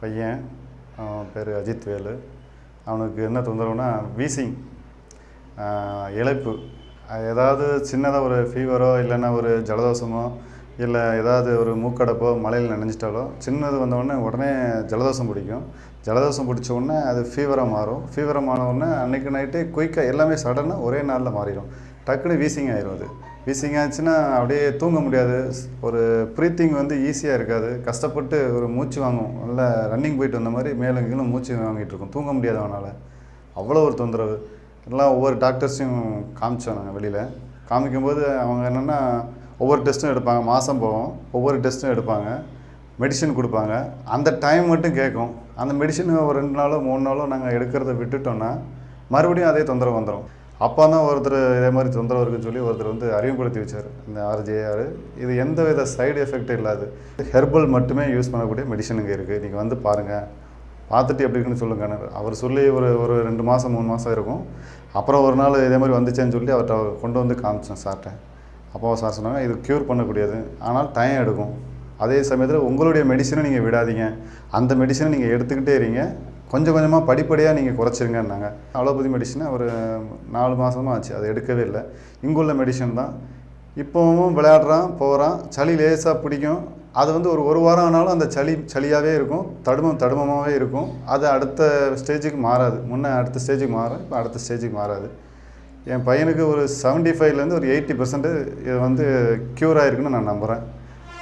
பையன் அவன் பேர் அஜித் வேலு. அவனுக்கு என்ன தொந்தரவுனா வீசிங் இழப்பு. ஏதாவது சின்னதாக ஒரு ஃபீவரோ இல்லைன்னா ஒரு ஜலதோஷமோ இல்லை ஏதாவது ஒரு மூக்கடைப்போ மழையில் நனைஞ்சிட்டாலோ சின்னது வந்தவுடனே உடனே ஜலதோஷம் பிடிக்கும். ஜலதோஷம் பிடிச்ச உடனே அது ஃபீவராக மாறும். ஃபீவராக ஆன உடனே அன்றைக்கு நைட்டு குயிக்காக எல்லாமே சடனாக ஒரே நாளில் மாறிடும். டக்குனு வீசிங் ஆயிரும் அது. வீசிங் ஆச்சுன்னா அப்படியே தூங்க முடியாது. ஒரு ப்ரீத்திங் வந்து ஈஸியாக இருக்காது. கஷ்டப்பட்டு ஒரு மூச்சு வாங்கும். நல்லா ரன்னிங் போயிட்டு வந்த மாதிரி மேலும் கீழே மூச்சு வாங்கிட்டு இருக்கும். தூங்க முடியாது அவனால். அவ்வளோ ஒரு தொந்தரவு. எல்லாம் ஒவ்வொரு டாக்டர்ஸையும் காமிச்சோம் நாங்கள் வெளியில். காமிக்கும்போது அவங்க என்னென்னா ஒவ்வொரு டெஸ்ட்டும் எடுப்பாங்க. மாதம் போவோம் ஒவ்வொரு டெஸ்ட்டும் எடுப்பாங்க. மெடிசின் கொடுப்பாங்க. அந்த டைம் மட்டும் கேட்கும். அந்த மெடிசன் ஒரு ரெண்டு நாளோ மூணு நாளோ நாங்கள் எடுக்கிறத விட்டுட்டோம்னா மறுபடியும் அதே தொந்தரவு வந்துடும் அப்போ தான் ஒருத்தர் இதே மாதிரி தொந்தரவு இருக்குன்னு சொல்லி ஒருத்தர் வந்து அறிமுகப்படுத்தி வச்சார். இந்த ஆர்ஜேஆர் இது எந்த வித சைடு எஃபெக்ட் இல்லாது. ஹெர்பல் மட்டுமே யூஸ் பண்ணக்கூடிய மெடிஷனுங்க இருக்குது நீங்கள் வந்து பாருங்கள் பார்த்துட்டு எப்படி இருக்குன்னு சொல்லுங்க அவர் சொல்லி ஒரு ஒரு ரெண்டு மாதம் மூணு மாதம் இருக்கும். அப்புறம் ஒரு நாள் இதே மாதிரி வந்துச்சேன்னு சொல்லி அவர்கிட்ட கொண்டு வந்து காமிச்சேன் சார்கிட்ட அப்போ சார் சொன்னாங்க இது க்யூர் பண்ணக்கூடியது. ஆனால் டைம் எடுக்கும். அதே சமயத்தில் உங்களுடைய மெடிசனை நீங்கள் விடாதீங்க. அந்த மெடிசனை நீங்கள் எடுத்துக்கிட்டே இருங்க. கொஞ்சம் கொஞ்சமாக படிப்படியாக நீங்கள் குறைச்சிருங்கன்னாங்க. அலோபதி மெடிசனை ஒரு நாலு மாதமாக ஆச்சு. அதை எடுக்கவே இல்லை. இங்குள்ள மெடிசன் தான். இப்போவும் விளையாடுறான் போகிறான் சளி லேசாக பிடிக்கும். அது வந்து ஒரு ஒரு வாரம் ஆனாலும் அந்த சளி சளியாகவே இருக்கும். தடுமம் தடுமமாகவே இருக்கும். அது அடுத்த ஸ்டேஜுக்கு மாறாது. முன்னே அடுத்த ஸ்டேஜுக்கு மாறும் இப்போ அடுத்த ஸ்டேஜுக்கு மாறாது. என் பையனுக்கு ஒரு செவன்ட்டி ஃபைவ்லேருந்து ஒரு எயிட்டி பர்சன்ட் இது வந்து க்யூர் ஆகிருக்குன்னு நான் நம்புகிறேன்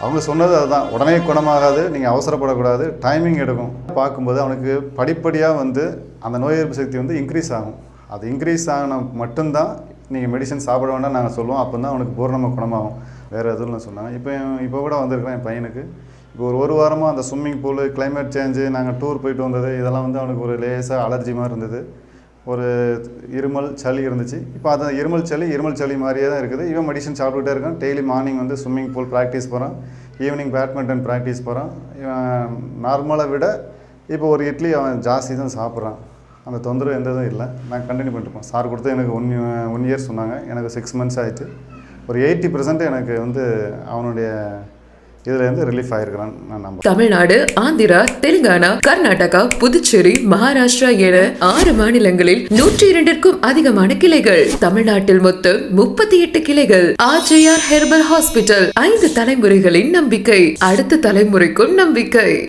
அவங்க சொன்னது அதுதான். உடனே குணமாகாது நீங்கள் அவசரப்படக்கூடாது டைமிங் எடுக்கும். பார்க்கும்போது அவனுக்கு படிப்படியாக வந்து அந்த நோய் எதிர்ப்பு சக்தி வந்து இன்க்ரீஸ் ஆகும். அது இன்க்ரீஸ் ஆகினா மட்டும்தான் நீங்கள் மெடிசன் சாப்பிட வேண்டாம் நாங்கள் சொல்லுவோம். அப்போ தான் அவனுக்கு பூர்ணமாக குணமாகும். வேறு எதுவும் சொன்னாங்க. இப்போ இப்போ கூட வந்திருக்கிறேன் என் பையனுக்கு. இப்போ ஒரு ஒரு வாரமாக அந்த ஸ்விம்மிங் பூலு கிளைமேட் சேஞ்சு நாங்கள் டூர் போயிட்டு வந்தது இதெல்லாம் வந்து அவனுக்கு ஒரு லேசாக அலர்ஜி மாதிரி இருந்தது. ஒரு இருமல் சளி இருந்துச்சு. இப்போ அது இருமல் சளி இருமல் சளி மாதிரியே தான் இருக்குது. இவன் மெடிசன் சாப்பிட்டுட்டே இருக்கான். டெய்லி மார்னிங் வந்து ஸ்விம்மிங் பூல் ப்ராக்டிஸ் போகிறான் ஈவினிங் பேட்மிண்டன் ப்ராக்டிஸ் போகிறான் இவன் நார்மலை விட இப்போ ஒரு இட்லி அவன் ஜாஸ்தி தான் சாப்பிட்றான். அந்த தொந்தரவு எந்த இதுவும் இல்லை. நான் கண்டினியூ பண்ணிருப்பேன் சார் கொடுத்து எனக்கு ஒன் ஒன் இயர் சொன்னாங்க. எனக்கு சிக்ஸ் மந்த்ஸ் ஆயிடுச்சு ஒரு எயிட்டி எனக்கு வந்து அவனுடைய இதுலேருந்து ரிலீஃப் ஆகிருக்கிறான் நான் நம்புறேன். தமிழ்நாடு ஆந்திரா தெலுங்கானா கர்நாடகா புதுச்சேரி மகாராஷ்டிரா என ஆறு மாநிலங்களில் நூற்றி இரண்டிற்கும் அதிகமான கிளைகள். தமிழ்நாட்டில் மொத்தம் முப்பத்தி எட்டு கிளைகள் ஆர்ஜேஆர் ஹெர்பல் ஹாஸ்பிட்டல் ஐந்து தலைமுறைகளின் நம்பிக்கை. அடுத்த தலைமுறைக்கும் நம்பிக்கை.